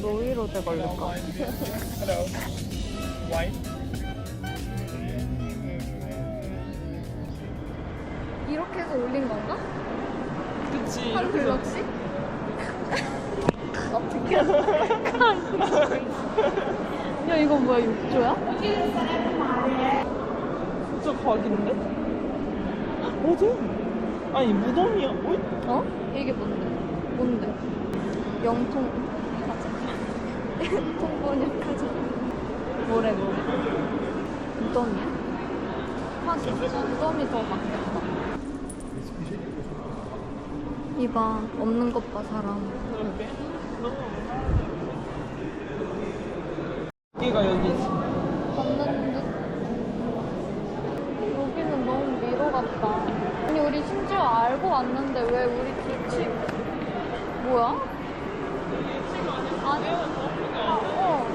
노이로제 걸릴까? 이렇게 해서 올린 건가? 그치. 한 블럭씩? 어떻게 야 이거 뭐야 육조야? 진짜 각인데? 어디? 아니 무덤이야. 어? 어? 이게 뭔데? 뭔데? 영통 가자 통번역하자 뭐래 뭐래 무덤이야? 하긴 무덤이 더 맞겠다 이봐 없는 것 봐 사람. 너무 여기가 여기지. 걷는 듯 여기는 너무 미로 같다 아니 우리 심지어 알고 왔는데 왜 우리 뒤치 뭐야? 아니 어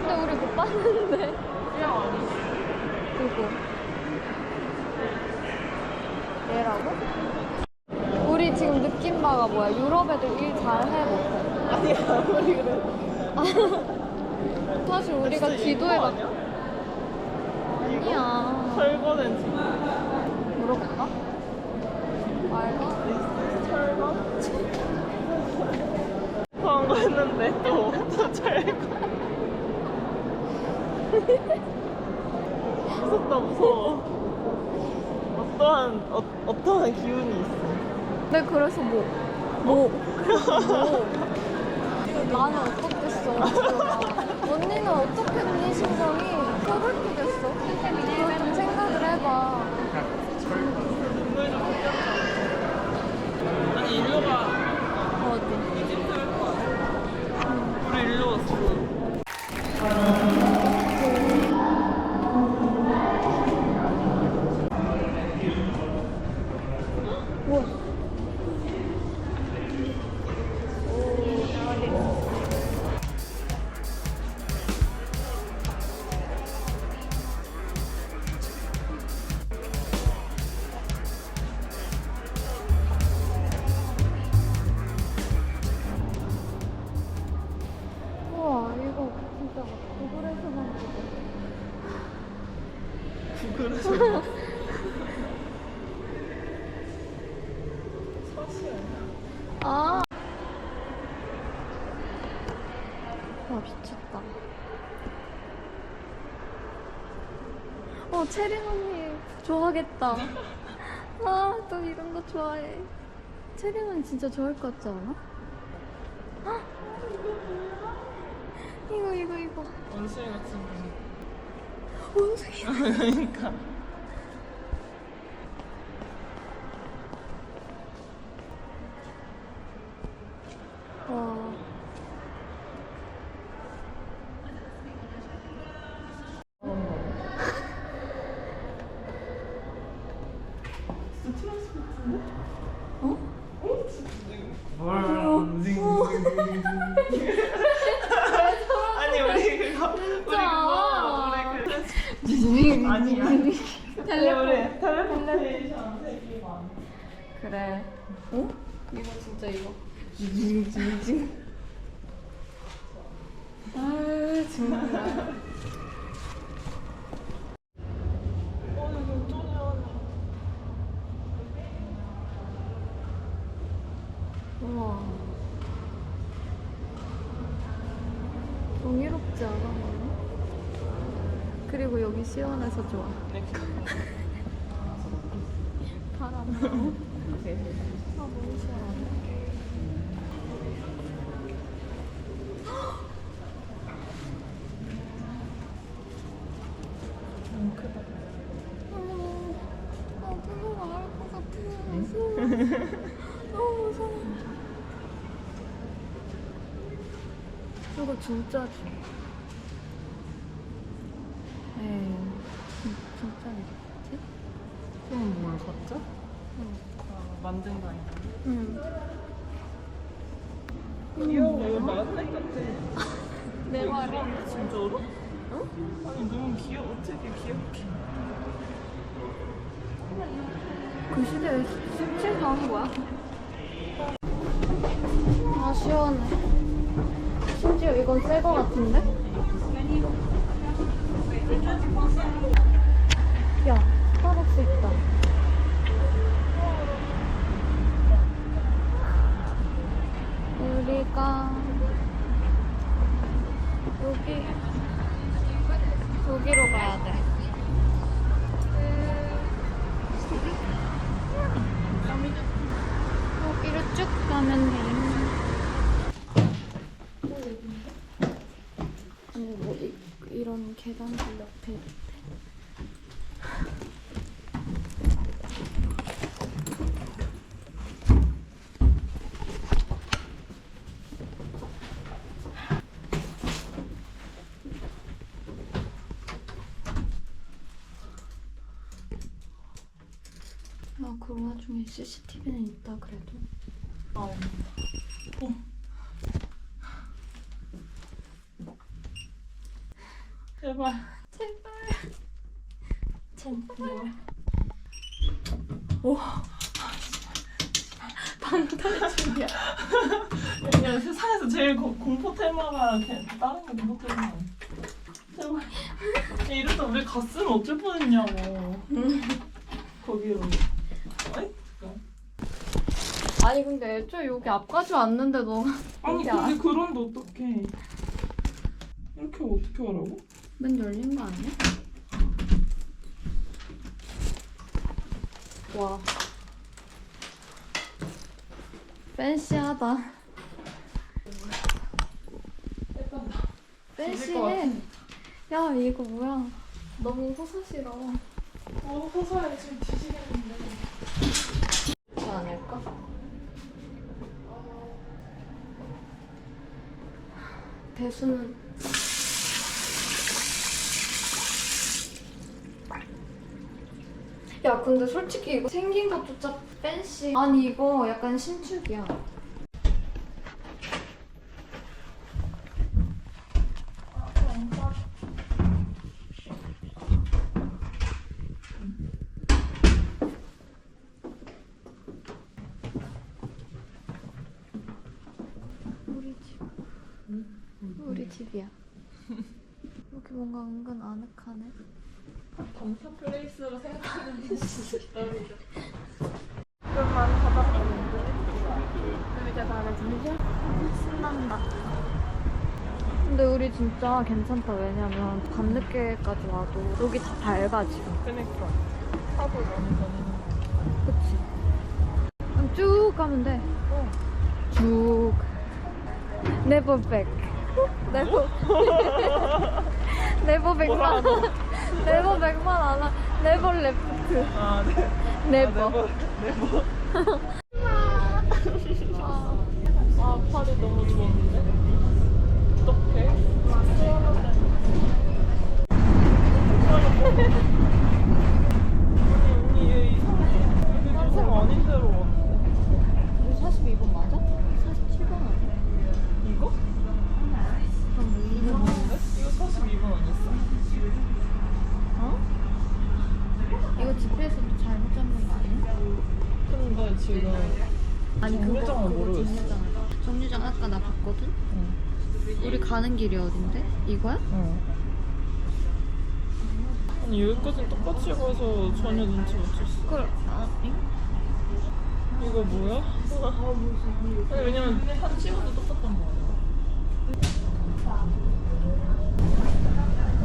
근데 우리 못 봤는데 누구? 얘라고? 우리 지금 느낀 바가 뭐야? 유럽 애들 일 잘해 못해 아니 아무리 그래도. 사실 우리가 진짜 기도해 이거 가 아니야? 아니야 철거는 지금. 물어볼까? 말가? 철거? 그런 거 했는데 또, 또 철거. 무섭다 무서워. 어떠한 어, 어떠한 기운이 있어. 네 그래서 뭐? 뭐? 그래서 뭐? 나는 어떻겠어 언니는 어떻겠니 심정 아. 와 미쳤다. 어 채린 언니 좋아하겠다. 아 또 이런 거 좋아해. 채린 언니 진짜 좋아할 것 같지 않아? 아, 이거 이거 이거 원숭이 같은 원숭이. 거. 그러니까. 와. 어? 아니 우리 그거 우리 그거 우리 그 아니야. 텔레폰. 우리 텔레포테이션 세기만. 그래. 어? 이거 진짜 이거. 아 정말. 어. 우와. 않아? 그리고 여기 시원해서 좋아. 내가. 바람. 아 너무 시원하네. 어, 아 무서워 알것 같아. 무서워. 너무 무서워. 이거 진짜지? 에이, 진짜겠지? 그럼 뭘 봤죠? 아, 만든 거 아니야? 응. 귀여워. 이거 나한테 같아. 내 말이. 진짜로? 아니 너무 귀여워. 어떻게 귀엽게. 그 시대에 심취해서 하는 거야? 아 시원해 이건 새 거 같은데? 야 스타벅스 있다 우리가 여기 여기로 가야 돼 여기로 쭉 가면 돼. 아니 뭐 이, 계단들 옆에 있대. 아, 그 와중에 CCTV는 있다 그래도. 아, 제발. 제발. 제발. 오. 방탈출이야. 야, 세상에서 제일 고, 공포 테마가 걔, 다른 게 공포 테마. 제발. 야, 이러다 우리 갔으면 어쩔 뻔했냐고. 거기로. 어이? 아니 근데 애초에 여기 앞까지 왔는데도 아니 여기 근데 안- 그런데 어떡해. 이렇게 어떻게 하라고? 문 열린 거 아니야? 와. 팬시하다. 팬시해. 야 이거 뭐야? 너무 호사시러. 어, 호사에 지금 뒤지겠는데. 그렇지 않을까? 배수는 야 근데 솔직히 이거 생긴 것조차 팬시. 아니 이거 약간 신축이야. 우리 집. 우리 집이야. 여기 뭔가 은근 아늑하네 검사 플레이스로 생각하는 게 있다니까. 그만 받았었는데. 이제 다음에 들리죠? 신난다 근데 우리 진짜 괜찮다 왜냐면 밤늦게까지 와도 여기 다 밝아 지금 그니까. 많이 다니는 그치 그럼 쭉 가면 돼쭉 never back never never back 만 never back만 안와 never left 아, 네. 네버. 아, 가는 길이 어딘데? 이거야? 응. 아니 여기까지 똑같이 가서 전혀 눈치 못 챘어. 그걸 아, 잉? 이거 뭐야? 아니 왜냐면 한 찍어도 똑같단 말이야.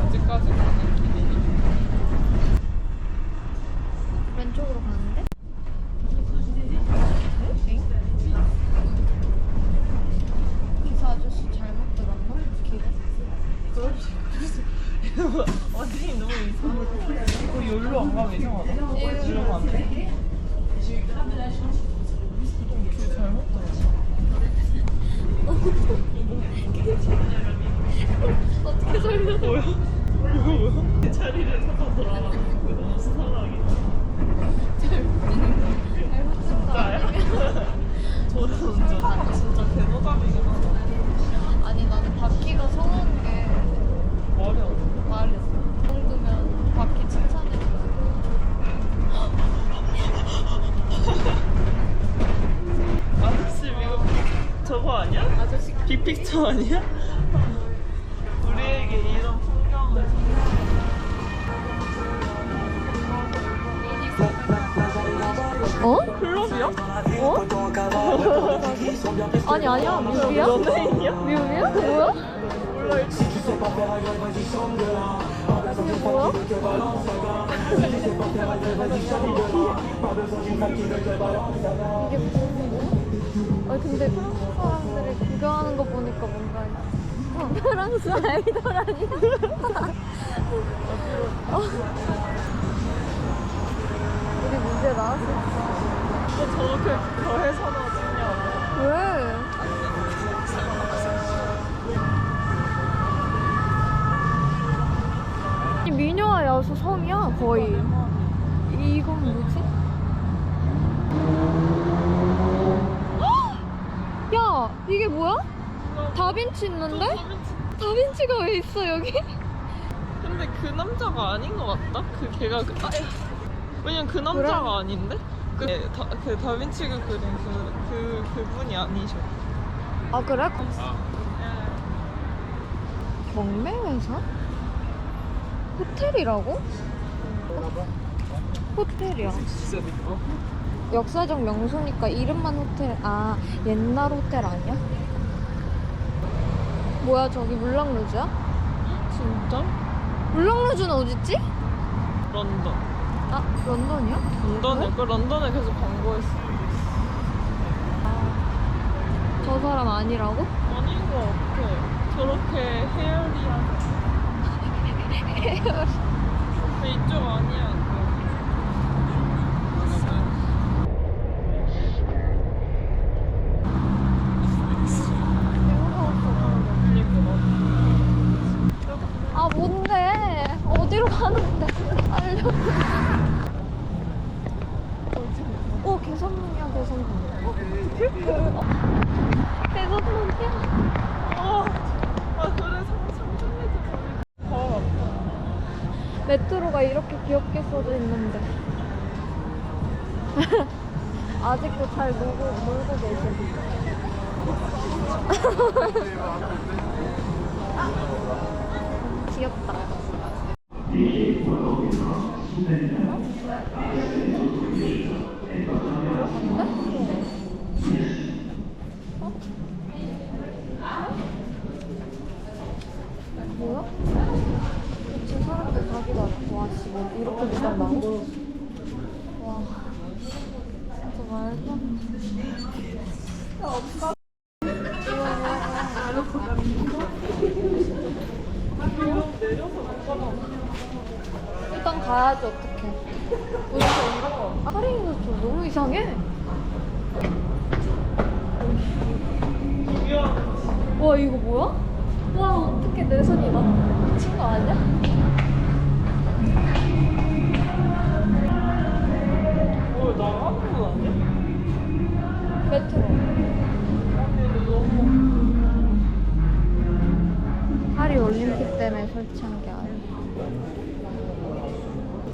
어디까지 가는 길이니? 왼쪽으로 가는데? これ15番です。 빅픽처 아니야? 우리에게 이런 풍경을 어? 클럽이야? 어? 아니 아니야 뮤비야? 연예인이야? 뮤비야? 뭐야? 몰라 이게 뭐야? 이게 뭐야? 아 근데 프랑스 사람들이 구경하는 거 보니까 뭔가 어, 프랑스 아이돌 아니야? 어. 우리 문제 나왔었어. 너 저렇게 더해서나 찍냐 왜? 이 미녀와 야수 섬이야 거의. 이건 뭐 이게 뭐야? 다빈치 있는데? 다빈치가 왜 있어 여기? 근데 그 남자가 아닌 것 같다? 그 걔가 그 아야 왜냐면 그 남자가 아닌데? 그, 다, 그 다빈치가 그린 그, 그, 그분이 아니셔 아 그래? 경매회사? 호텔이라고? 호텔이야. 역사적 명소니까 이름만 호텔. 아 옛날 호텔 아니야? 뭐야 저기 물랑루즈야? 진짜? 물랑루즈는 어딨지? 런던 아 런던이야? 런던에 그 런던에 계속 광고했어 저 사람 아니라고? 아닌 것 같아 저렇게 헤어리한 근데 이쪽 아니야 아 뭔데? 어디로 가는데? 알려. 어 개선문이야 개선문. 어? 개선문이야? 아, 아 그래 3,000m 더 메트로가 이렇게 귀엽게 써져 있는데. 아직도 잘 놀고, 놀고 계셔. 귀엽다. 와, 이거 뭐야? 와, 어떡해, 내 손이 막 미친 거 아니야? 어 나가는 건 아니야? 메트로. 파리 올림픽 때문에 설치한 게 아니야.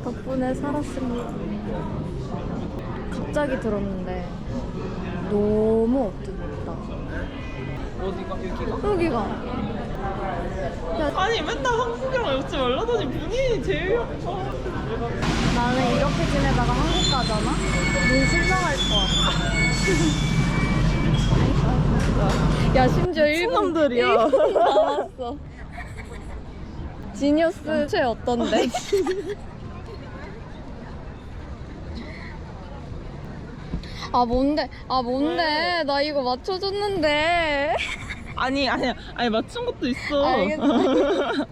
덕분에 살았습니다. 갑자기 들었는데 너무 엎드렸다. 어디가 여기가? 여기가. 야, 아니 맨날 한국이랑 욕지 말라더니 분위기 제일 예뻐 나는 이렇게 지내다가 한국 가잖아? 눈 실망할 것 같아. 야, 심지어 일본 미친놈들이야. 일본 나왔어. 지니어스 최 어떤데? 아 뭔데? 아 뭔데? 왜? 나 이거 맞춰줬는데. 아니 아니야 아니 맞춘 것도 있어 알겠어.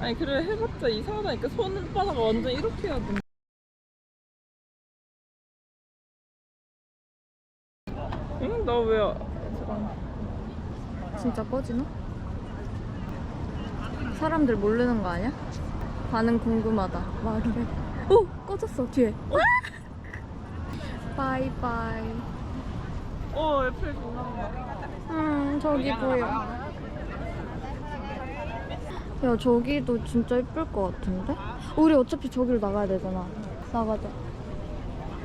아니 그래 해봤자 이상하다니까 손바닥 완전 이렇게 해야 돼 응? 나왜 진짜 꺼지나? 사람들 모르는 거 아니야? 반응 궁금하다. 말해. 오 꺼졌어 뒤에. 바이바이. 어 애플 전화온다 음 저기 보여. 야 저기도 진짜 이쁠 것 같은데? 우리 어차피 저기로 나가야 되잖아. 나가자.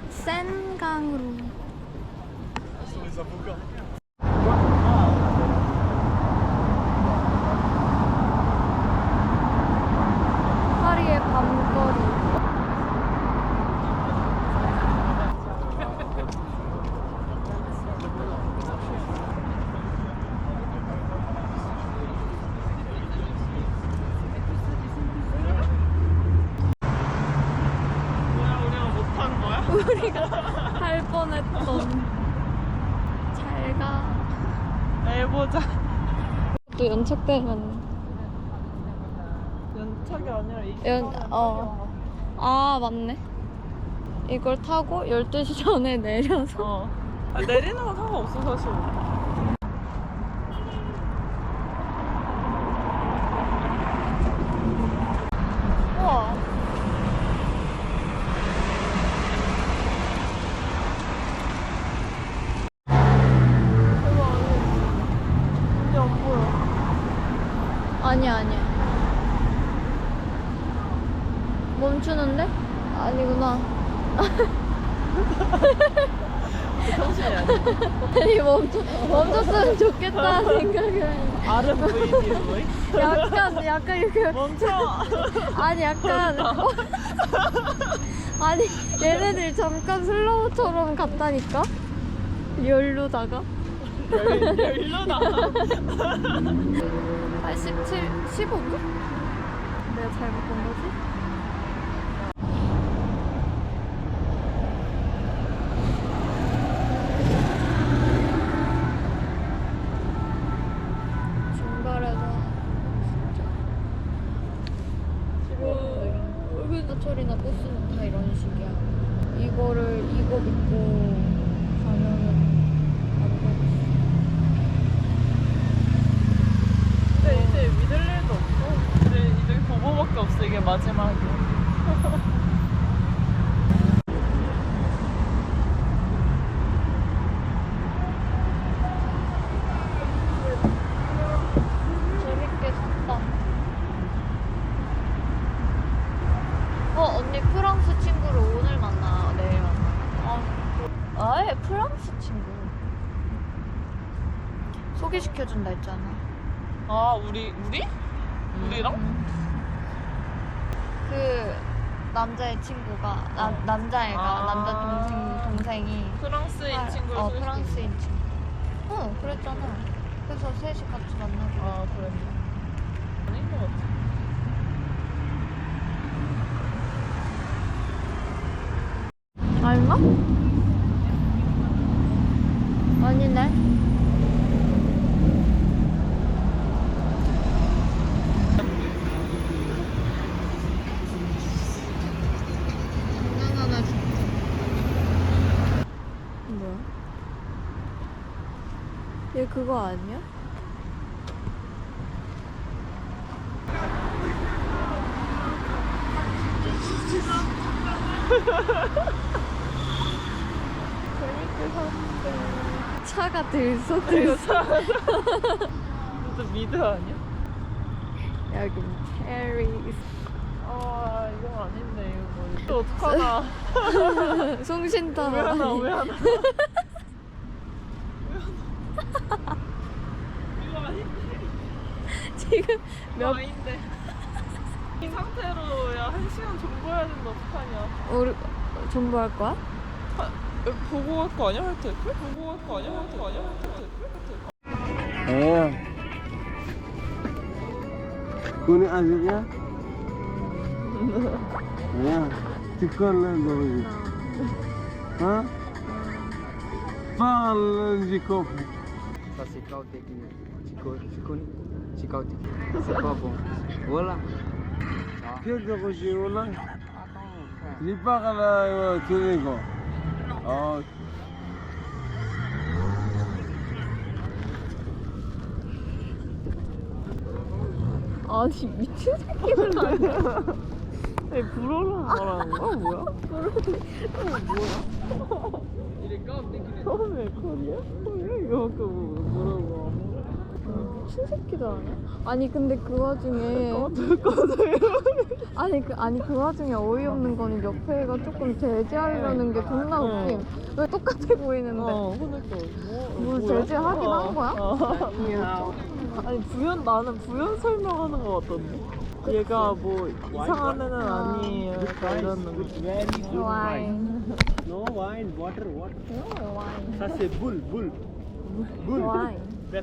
센강으로. 소리가 할 뻔했던. 잘가. 해보자. 또 연착되면 연착이 아니라 이게 연- 어. 아 맞네. 이걸 타고 12시 전에 내려서. 어. 아, 내리는 건 상관없어 사실. 아니야 아니야 멈추는데? 아니구나 정신이. 아니 멈춰, 멈췄으면 좋겠다 생각을 아름 보이니 보이? 약간 약간 이렇게 멈춰. 아니 약간 어? 아니 얘네들 잠깐 슬로우처럼 갔다니까 열로다가 열- 열로다. 87 15분? 내가 잘못 본 거지? 버스는 다 이런 식이야. 이거를 이거 믿고 가면은 안 되겠어. 근데 이제 믿을 일도 없어. 이제 이제 그거밖에 없어. 이게 마지막이야. 재밌게 샀다. 어, 언니 프랑스 친구를 오늘 만나, 내일 만나. 아, 아예 프랑스 친구. 소개시켜준다 했잖아. 아 우리 우리? 우리랑? 응. 그 남자의 친구가 나, 어. 남자애가 아. 남자 동생 동생이 프랑스인 아, 친구를 어 소개시켜. 프랑스인 친구. 어 그랬잖아. 그래서 셋이 같이 만나기로. 아 그랬네. 아닌 것 같아. 아닌가? 아니네. 장난 하나 줄게. 뭐야? 얘 그거 아니야? 재밌게 샀는데 차가 들썩 들썩 진짜 미드 아니야? 여기 페리 아 이건 아닌데 이거. 이거 어떡하나. 송신타 왜 하나 왜 하나. 이거 아닌데. 지금 이거 몇 아닌데. 이 상태로 야한 시간 정보해야 된다 어떡하냐. 우리 존버할 거야? 하, 보고 갈거 아니야 할 때? 보고 갈거 아니야 할 때? 아니야 할 때? Eh. Kuning aziznya? Ya, tikar lah dulu. Hah? Fal jikop. Ça c'est quoi technique Chico, Chico, Chico, c'est pas Ah. Oh, 아니 미친 새끼들 아니야? 에 불어라 말하는 거야 뭐야? 처음에 코리아? 코리아? 이거 또 뭐라고 미친 새끼들 아니야? 아니 근데 그 와중에? 아니 그 아니 그 와중에 어이없는 거는 옆에 애가 조금 제지하려는 게 존나 어. 웃김. 왜 똑같아 보이는데? 어 그니까 뭐 뭘 뭐야? 제지하긴 한 거야? 어. 아니 부연 나는 부연 설명하는 거 같던데 얘가 뭐 이상한 애는 아니에요 약간 이런 good 와인. No wine, water, water. 오, 와인. C'est bull, bull. Bull. 와인. To.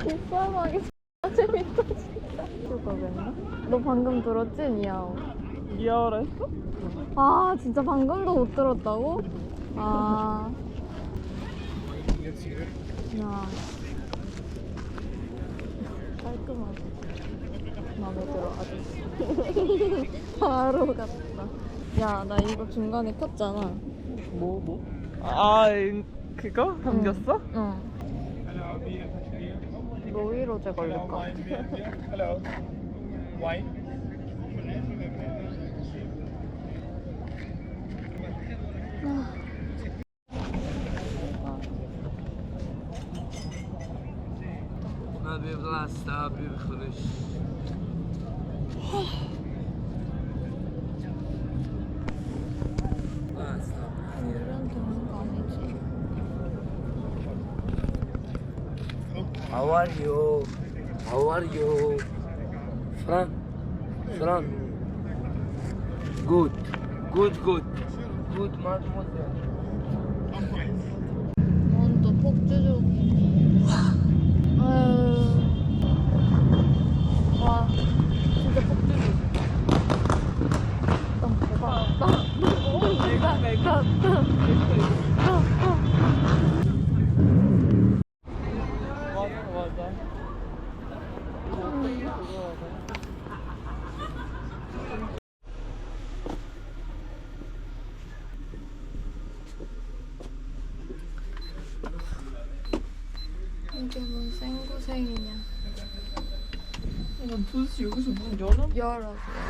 뒷사람하기 진짜 재밌다 진짜. 너 방금 들었지? 니아오. 귀여워라 했어? 아 진짜 방금도 못 들었다고? 아. 야. 깔끔하다. 마음에 들어 아저씨. 바로 갔다. 야 나 이거 중간에 켰잖아. 뭐 뭐? 아 그거 담겼어? 응. 노이로제 걸릴 것 같아. Wine? Abi vlasta, abi kılıç. Vlasta. 이런 되는 거 아니지? How are you? How are you? Fran? Fran? Good. Good, good. Good, mademoiselle. 폭주족이니. 아유. 와, 진짜 폭주족. 난 대박. 나, 내가 내가 맞아 맞아. 이게 뭔 생고생이냐. 난도